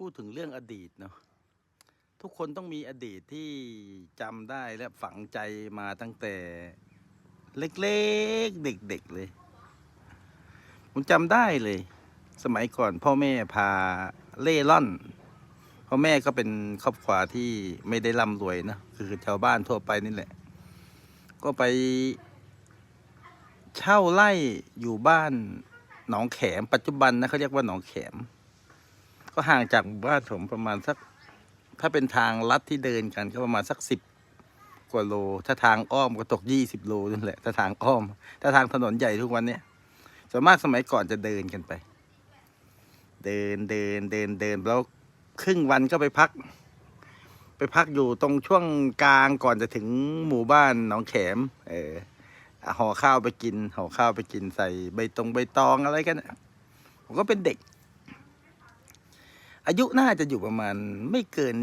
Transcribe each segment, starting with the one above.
พูดถึงเรื่องอดีตเนาะทุกคนต้องมีอดีตที่จำได้และฝังใจมาตั้งแต่ เล็กๆ เด็กๆเลย ผมจำได้เลย สมัยก่อนพ่อแม่พาเล่ร่อน พ่อแม่ก็เป็นครอบครัวที่ไม่ได้ร่ำรวยนะ คือชาวบ้านทั่วไปนี่แหละ ก็ไป เช่าไร่อยู่บ้านหนองแขม ปัจจุบันนะเขาเรียกว่าหนองแขม ก็ห่างจากหมู่บ้านผมประมาณสัก ถ้าเป็นทางลัดที่เดินกันก็ประมาณสักสิบกว่าโล ถ้าทางอ้อมก็ตกยี่สิบโลนั่นแหละ ถ้าทางอ้อม ถ้าทางถนนใหญ่ทุกวันเนี้ยส่วนมากสมัยก่อนจะเดินกันไป เดินเดินเดินเดินแล้วครึ่งวันก็ไปพัก ไปพักอยู่ตรงช่วงกลางก่อนจะถึงหมู่บ้านหนองแขม เออห่อข้าวไปกินห่อข้าวไปกินใส่ใบตรงใบตองอะไรกันผมก็เป็นเด็ก อายุน่าจะอยู่ประมาณไม่เกิน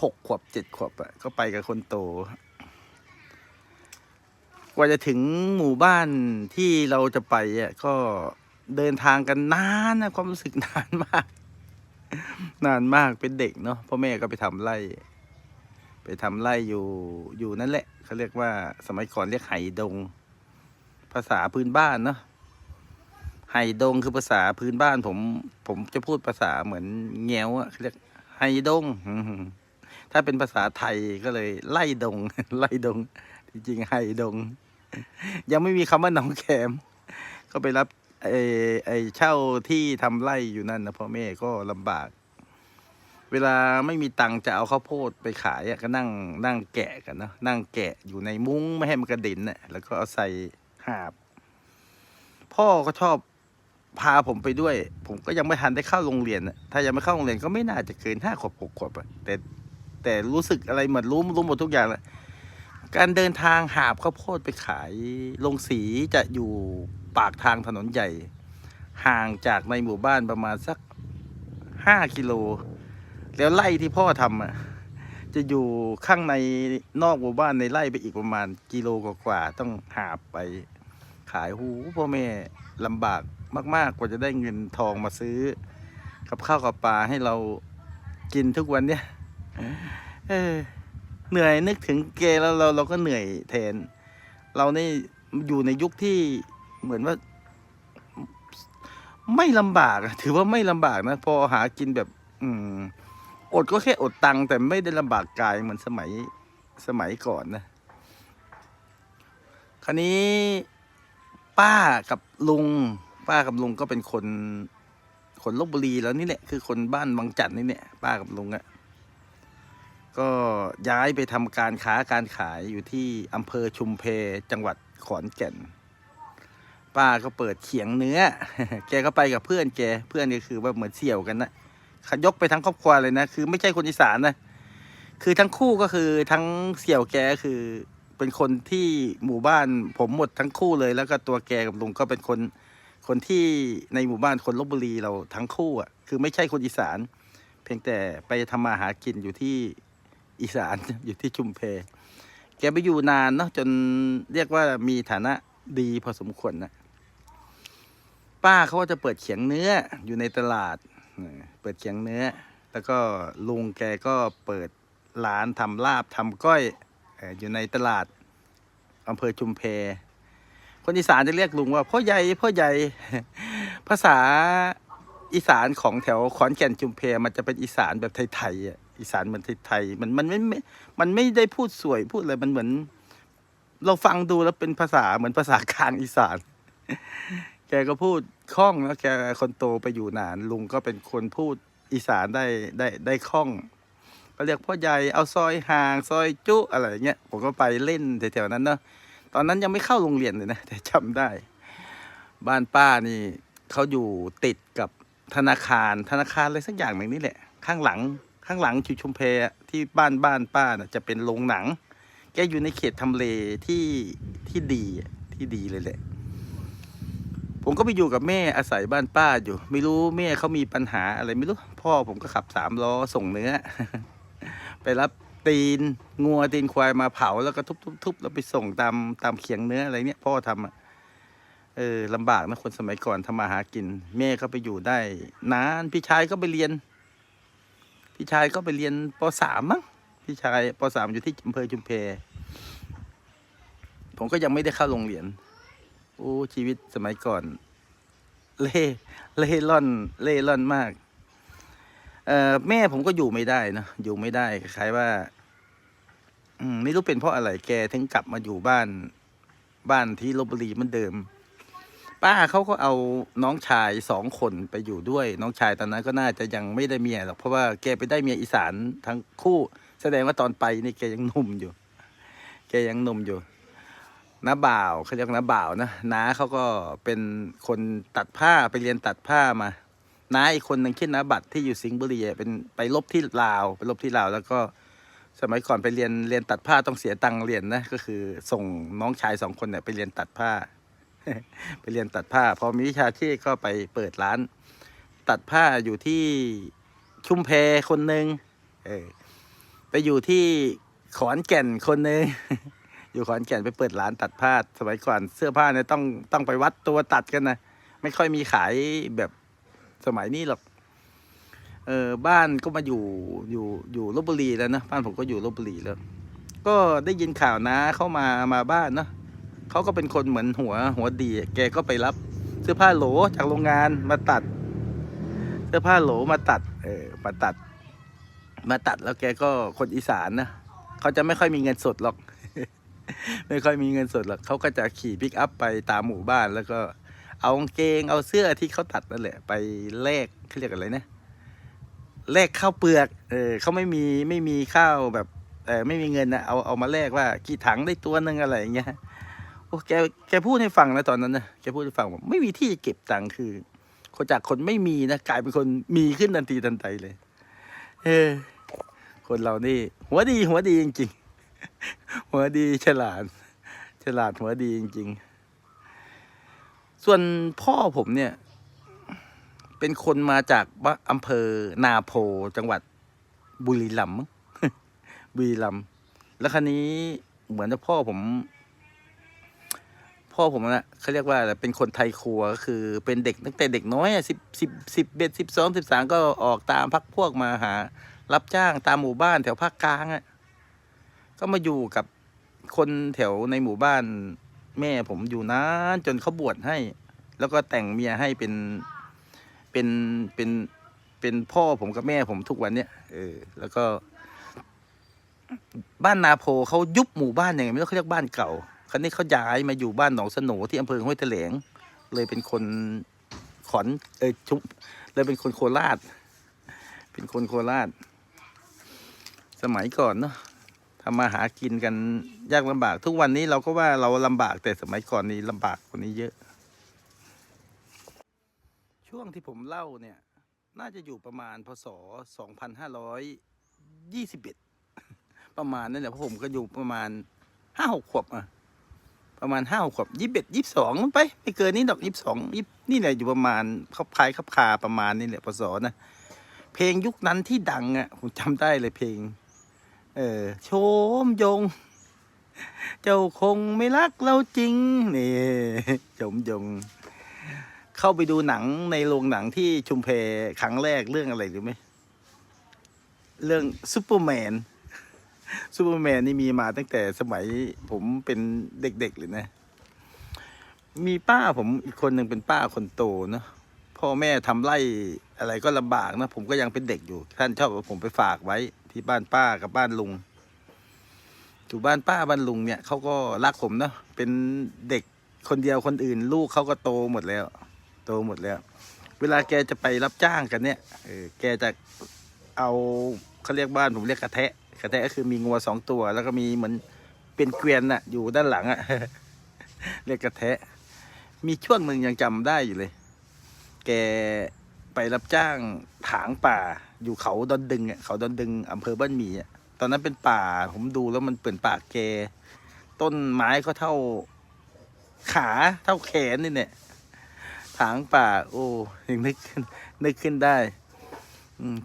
หกขวบเจ็ดขวบอะก็ไปกับคนโต กว่าจะถึงหมู่บ้านที่เราจะไปอะก็เดินทางกันนานนะความรู้สึกนานมาก นานมากเป็นเด็กเนาะพ่อแม่ก็ไปทำไร่ไปทำไร่อยู่อยู่นั่นแหละเขาเรียกว่าสมัยก่อนเรียกไหดง ภาษาพื้นบ้านเนาะ ไหดงคือภาษาพื้นบ้านผม ผมจะพูดภาษาเหมือนแง้วอะเรียกไหดง ถ้าเป็นภาษาไทยก็เลย ไล่ดง ไล่ดง จริงไหดง ยังไม่มีคำว่าหนองแขม ก็ไปรับไอ้ไอ้เช่าที่ทำไร่อยู่นั่นนะพ่อแม่ก็ลำบาก เวลาไม่มีตังค์จะเอาข้าวโพดไปขายก็นั่งนั่งแกะกันเนาะนั่งแกะอยู่ในมุ้งไม่ให้มันกระเด็นน่ะแล้วก็เอาใส่หาบ พ่อก็ชอบ พาผมไปด้วย ผมก็ยังไม่ทันได้เข้าโรงเรียนถ้ายังไม่เข้าโรงเรียนก็ไม่น่าจะเกินห้าขวบหกขวบอะแต่แต่รู้สึกอะไรเหมือนรู้รู้หมดทุกอย่างแหละการเดินทางหาบข้าวโพดไปขายลงสีจะอยู่ปากทางถนนใหญ่ ห่างจากในหมู่บ้านประมาณสักห้ากิโล แล้วไร่ที่พ่อทำอะจะอยู่ข้างในนอกหมู่บ้านในไร่ไปอีกประมาณกิโลกว่าๆต้องหาบไปขายหูพ่อแม่ลำบาก มาก ๆ กว่าจะได้เงินทองมาซื้อ กับข้าวกับปลาให้เรากินทุกวันเนี่ยเออเหนื่อยนึกถึงแกแล้วเราเราก็เหนื่อยแทน เรานี่อยู่ในยุคที่เหมือนว่า ไม่ลำบากถือว่าไม่ลำบากนะพอหากินแบบ อืม อดก็แค่อดตังค์แต่ไม่ได้ลำบากกายเหมือนสมัยสมัยก่อนนะ คราวนี้ป้ากับลุง ป้ากับลุงก็เป็นคนคนลบบุรีแล้วนี่แหละคือคนบ้านบางจันนี่เนี่ยป้ากับลุงอะ่ะก็ย้ายไปทำการค้าการขายอยู่ที่อำเภอชุมเพจังหวัดขอนแก่น ป้าก็เปิดเขียงเนื้อ แกก็ไปกับเพื่อนแกเพื่อนก็คือว่าเหมือนเสี่ยวกันนะขยกไปทั้งครอบครัวเลยนะคือไม่ใช่คนอีสานนะคือทั้งคู่ก็คือทั้งเสี่ยวแกคือเป็นคนที่หมู่บ้านผมหมดทั้งคู่เลย แล้วก็ตัวแกกับลุงก็เป็นคน คนที่ในหมู่บ้านคนลบบุรีเราทั้งคู่อะคือไม่ใช่คนอีสาน เพียงแต่ไปทำมาหากินอยู่ที่อีสานอยู่ที่ชุมเพ แกไปอยู่นานเนาะจนเรียกว่ามีฐานะดีพอสมควรนะป้าเขาก็จะเปิดเขียงเนื้ออยู่ในตลาด เปิดเขียงเนื้อ แล้วก็ลุงแกก็เปิดร้านทำลาบทำก้อยเอ่ออยู่ในตลาดอำเภอชุมเพ คนอีสานจะเรียกลุงว่าพ่อใหญ่พ่อใหญ่ภาษาอีสานของแถวขอนแก่นชุมเพมันจะเป็นอีสานแบบไทยๆอะอีสานมือนไทยๆมันมันไม่ไม่ มันไม่ได้พูดสวยพูดอะไรมันเหมือน เราฟังดูแล้วเป็นภาษาเหมือนภาษากลางอีสาน แกก็พูดคล่องแล้วแกคนโตไปอยู่นาน ลุงก็เป็นคนพูดอีสานได้ได้ได้คล่องก็เรียกพ่อใหญ่เอาซอยห่างซอยจุอะไรเงี้ยผมก็ไปเล่นแถวๆนั้นเนาะ ตอนนั้นยังไม่เข้าโรงเรียนเลยนะ แต่จำได้ บ้านป้านี่เขาอยู่ติดกับธนาคารธนาคารอะไรสักอย่างหนึ่งนี่แหละ ข้างหลัง ข้างหลังชุชุมเพที่บ้านบ้านป้าน่ะจะเป็นโรงหนัง แกอยู่ในเขตทำเลที่ที่ดีที่ดีเลยแหละผมก็ไปอยู่กับแม่อาศัยบ้านป้าอยู่ ไม่รู้แม่เขามีปัญหาอะไรไม่รู้ พ่อผมก็ขับสามล้อส่งเนื้อ ไปรับ ตีนงัวตีนควายมาเผาแล้วก็ทุบๆๆแล้วไปส่งตามตามเขียงเนื้ออะไรเนี่ยพ่อทำอะเออลำบากนะคนสมัยก่อนทำมาหากิน แม่ก็ไปอยู่ได้ นานพี่ชายก็ไปเรียน พี่ชายก็ไปเรียนปสามมั้งพี่ชายปสามอยู่ที่อำเภอชุมเพ ผมก็ยังไม่ได้เข้าโรงเรียนโอ้ชีวิตสมัยก่อน เล่เล่ร่อน เล่ร่อนมาก แม่ผมก็อยู่ไม่ได้นะอยู่ไม่ได้คล้ายว่า อืมไม่รู้เป็นเพราะอะไรแกถึงกลับมาอยู่บ้าน บ้านที่ลบบุรีเหมือนเดิม ป้าเขาก็เอาน้องชายสองคนไปอยู่ด้วย น้องชายตอนนั้นก็น่าจะยังไม่ได้เมียหรอกเพราะว่าแกไปได้เมียอีสานทั้งคู่ แสดงว่าตอนไปนี่แกยังหนุ่มอยู่ แกยังหนุ่มอยู่น้าบ่าวเขาเรียกน้าบ่าวนะน้าเขาก็เป็นคนตัดผ้าไปเรียนตัดผ้ามา น้าอีกคนหนึ่งชื่อน้าบัตรที่อยู่สิงห์บุรีเป็นไปลบที่ลาวไปลบที่ลาว แล้วก็สมัยก่อนไปเรียนเรียนตัดผ้าต้องเสียตังค์เรียนนะก็คือส่งน้องชายสองคนเนี่ยไปเรียนตัดผ้า ไปเรียนตัดผ้า พอมีวิชาชีพก็ไปเปิดร้าน ตัดผ้าอยู่ที่ชุมแพคนหนึ่งเออไปอยู่ที่ขอนแก่นคนหนึ่งอยู่ขอนแก่นไปเปิดร้านตัดผ้าสมัยก่อนเสื้อผ้าเนี่ยต้องต้องไปวัดตัวตัดกันนะไม่ค่อยมีขายแบบ สมัยนี้หรอก เออบ้านก็มาอยู่อยู่อยู่ลบบุรีแล้วนะบ้านผมก็อยู่ลบบุรีแล้ว ก็ได้ยินข่าวนะเข้ามามาบ้านเนาะเขาก็เป็นคนเหมือนหัวหัวดี แกก็ไปรับ เสื้อผ้าโหลจากโรงงานมาตัด เสื้อผ้าโหลมาตัด เออมาตัด มาตัดแล้วแกก็คนอีสานนะเขาจะไม่ค่อยมีเงินสดหรอก ไม่ค่อยมีเงินสดหรอกเขาก็จะขี่ปิกอัพไปตามหมู่บ้านแล้วก็ เอากางเกงเอาเสื้อที่เขาตัดนั่นแหละ ไปแลกเขาเรียกอะไรนะแลกข้าวเปลือกเออเขาไม่มีไม่มีข้าวแบบเออไม่มีเงินนะเอาเอามาแลกว่ากี่ถังได้ตัวหนึงอะไรอย่างเงี้ยโอ้แกแกพูดให้ฟังนะตอนนั้นนะแกพูดให้ฟังบอกไม่มีที่จะเก็บตังค์คือ คนจากคนไม่มีนะกลายเป็นคนมีขึ้นทันทีทันใดเลย เออ คนเรานี่ หัวดีหัวดีจริงๆหัวดีฉลาดฉลาดหัวดีจริงๆ ส่วนพ่อผมเนี่ย เป็นคนมาจากอำเภอนาโพจังหวัดบุรีรัมย์บุรีรัมย์แล้วคราวนี้เหมือนกับพ่อผม พ่อผมนะเขาเรียกว่าเป็นคนไทยครัวก็คือ เป็นเด็กตั้งแต่เด็กน้อยอะสิบสิบสิบเอ็ดสิบสองสิบสามก็ออกตามพักพวกมาหา รับจ้างตามหมู่บ้านแถวภาคกลางอะก็มาอยู่กับคนแถวในหมู่บ้าน แม่ผมอยู่นานจนเขาบวชให้ แล้วก็แต่งเมียให้เป็นเป็นเป็นเป็นพ่อผมกับแม่ผมทุกวันเนี้ยเออแล้วก็ บ้านนาโพเขายุบหมู่บ้านยังไงไม่รู้เขาเรียกบ้านเก่าคราวนี้เขาย้ายมาอยู่บ้านหนองสโหนที่อำเภอห้วยแถลง เลยเป็นคนขอนเอยชุบเลยเป็นคนโคราช เป็นคนโคราช สมัยก่อนเนาะ ทำมาหากินกันยากลำบาก ทุกวันนี้เราก็ว่าเราลำบากแต่สมัยก่อนนี้ลำบากกว่านี้เยอะ ช่วงที่ผมเล่าเนี่ย น่าจะอยู่ประมาณพศสองพันห้าร้อยยี่สิบเอ็ดประมาณนั่นแหละเพราะผมก็อยู่ประมาณห้าหกขวบอะประมาณห้าหกขวบยี่สิบเอ็ดยี่สิบสองไป ไม่เกินนี้ดอกยี่สิบสองนี่แหละอยู่ประมาณคับคายคับคาประมาณนี่แหละพศนะเพลงยุคนั้นที่ดังอะผมจำได้เลยเพลง เออ โชมยง เจ้าคงไม่รักเราจริง นี่โชมยง เข้าไปดูหนังในโรงหนังที่ชุมเพครั้งแรกเรื่องอะไรรู้ไหม เรื่องซูเปอร์แมนซูเปอร์แมนนี่มีมาตั้งแต่สมัยผมเป็นเด็กๆเลยนะ มีป้าผมอีกคนหนึ่งเป็นป้าคนโตเนอะพ่อแม่ทำไร่อะไรก็ลำบากนะ ผมก็ยังเป็นเด็กอยู่ ท่านชอบผมไปฝากไว้ ที่บ้านป้ากับบ้านลุงอยู่บ้านป้าบ้านลุงเนี่ยเขาก็รักผมเนอะเป็นเด็กคนเดียวคนอื่น ลูกเขาก็โตหมดแล้ว โตหมดแล้ว เวลาแกจะไปรับจ้างกันเนี่ยเออแกจะเอาเขาเรียกบ้านผมเรียกกระแทะกระแทะก็คือมีงัวสองตัว แล้วก็มีเหมือนเป็นเกวียนน่ะ อยู่ด้านหลังอะเรียกกระแทะ มีช่วงหนึ่งยังจำได้อยู่เลย แก ไปรับจ้างถางป่าอยู่เขาดอนดึงอะเขาดอนดึงอำเภอบ้านหมี่อะตอนนั้นเป็นป่าผมดูแล้วมันเปิ่นป่าแก ต้นไม้ก็เท่าขาเท่าแขนนี่เนี่ยถางป่า โอ้ยังนึกนึกขึ้นได้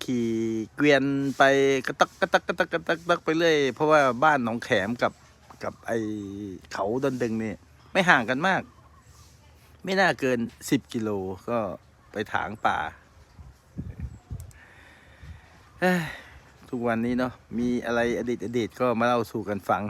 ขี่เกวียนไปกระตักกระตักกระตักกระตักกระตักไปเรื่อยเพราะว่าบ้านหนองแขมกับกับไอเขาดอนดึงเนี่ยไม่ห่างกันมาก ไม่น่าเกินสิบกิโลก็ไปถางป่า ทุกวันนี้เนาะมีอะไรอดีตอดีตก็มาเล่าสู่กันฟัง